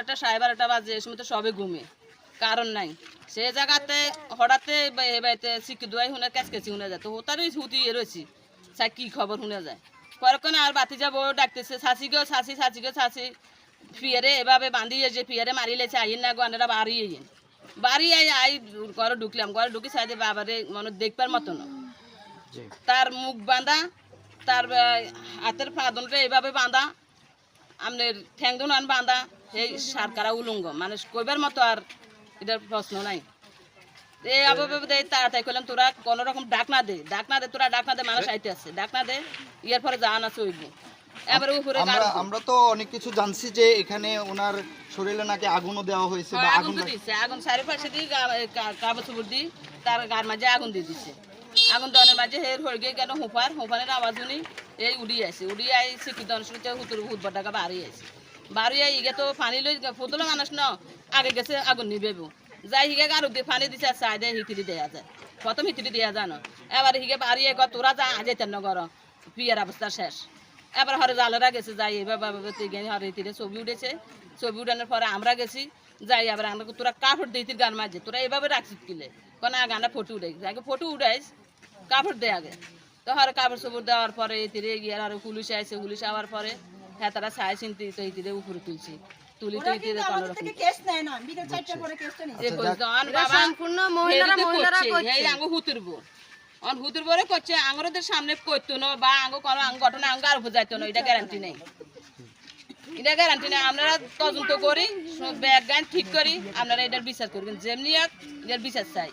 বারোটা সাড়ে বারোটা বাজে এই সময় তো সবে ঘুমে। কারণ নাই। সে জায়গাতে হঠাৎ বাড়িতে শিখি দুয়াই শুনে ক্যাচকেচি শুনে যায়। তো ওটারই হুতি রয়েছি। স্যার কি খবর শুনে যায়? পরক্ষণে আর বাতি যাব ডাকতেছে শাসি গো শাসি শাসি গো শাসি ফিয়ারে এভাবে বাঁধিয়ে যে ফিয়ারে মারি লেছে আইন না গো আনারা বাড়ি আইন বাড়ি আই আই ঘরে ঢুকলাম। ঘরে ঢুকি সাইডে বাবারে মানে দেখবার মতো না তার মুখ বাঁধা তার হাতের ফাঁদনটা এভাবে বাঁধা আপনার ঠ্যাং দুনান বাঁধা। এই সারকারা উলঙ্গ? মানে কইবার মতো আর এটার প্রশ্ন নাই। তাড়াতাড়ি করলাম তোরা কোনো রকম ডাক না দে ডাক না দে তোরা ডাক না দে মানুষ আইতে আছে ডাক না দে ইয়ার পরে আমরা তো অনেক কিছু জানছি যে এখানে ওনার শরীরে নাকি আগুনও দেওয়া হয়েছে বা হ্যাঁ, আগুন আগুন দিয়ে কাগজ চুপুর দি তার গার মাঝে আগুন দিয়ে দিচ্ছে আগুন দনের মাঝে হের হয়ে গিয়ে আওয়াজ শুনি এই উড়ি আছে উড়ি আই শিক্ষিত শুনতে হুতুর হুত বাটাকা বাড়ি আছে বাড়ি আই ইগে তো পানি লই ফুতলো মানুষ ন, আগে গেছে আগুন নিবে যাই হিগে গারু দিয়ে পানি দিছে দেয় হিতিরি দেয়া যায়। প্রথম হিতিরি দেয়া জানো এবার হিগে বাড়ি এগো তোরা যা যেতেন নগর বিয়ের অবস্থা শেষ। এবার হরে জালেরা গেছে, যাই এবার হরে তীরে ছবি উঠেছে। ছবি উঠানোর পরে আমরা গেছি। যাই আবার আমরা তোরা কাপড় দিই গান মাঝে তোরা এভাবে রাখছিস কিলে? কোন গানটা ফটো উঠাই আগে ফটো উঠাইস কাপড় দে আগে। তো হরে কাপড় চোপড় দেওয়ার পরে এই তীরে গিয়ে আর পুলিশ আইসে পুলিশ আওয়ার পরে হ্যাঁ তারা সাই চিনতে তো এই তীরে উপরে তুলছি। তুলি তো এই কোনো রকম কেস নেয় না। বিকেল চারটার পরে কেসটা নেই এ কইছে, বাবা সম্পূর্ণ মহিলারা মহিলারা করছে, করছে। এই আঙ্গু হুতুরব অন হুতুর করছে আঙ্গরদের সামনে করতো না বা আঙ্গ কোনো আঙ্গ ঘটনা আঙ্গ আর উপর যাইতো না এটা গ্যারান্টি নেই। এটা গ্যারান্টি নেই। আপনারা তদন্ত করি সব ব্যাগ গান ঠিক করি আপনারা এটার বিচার করবেন। যেমনি এক এটার বিচার চাই।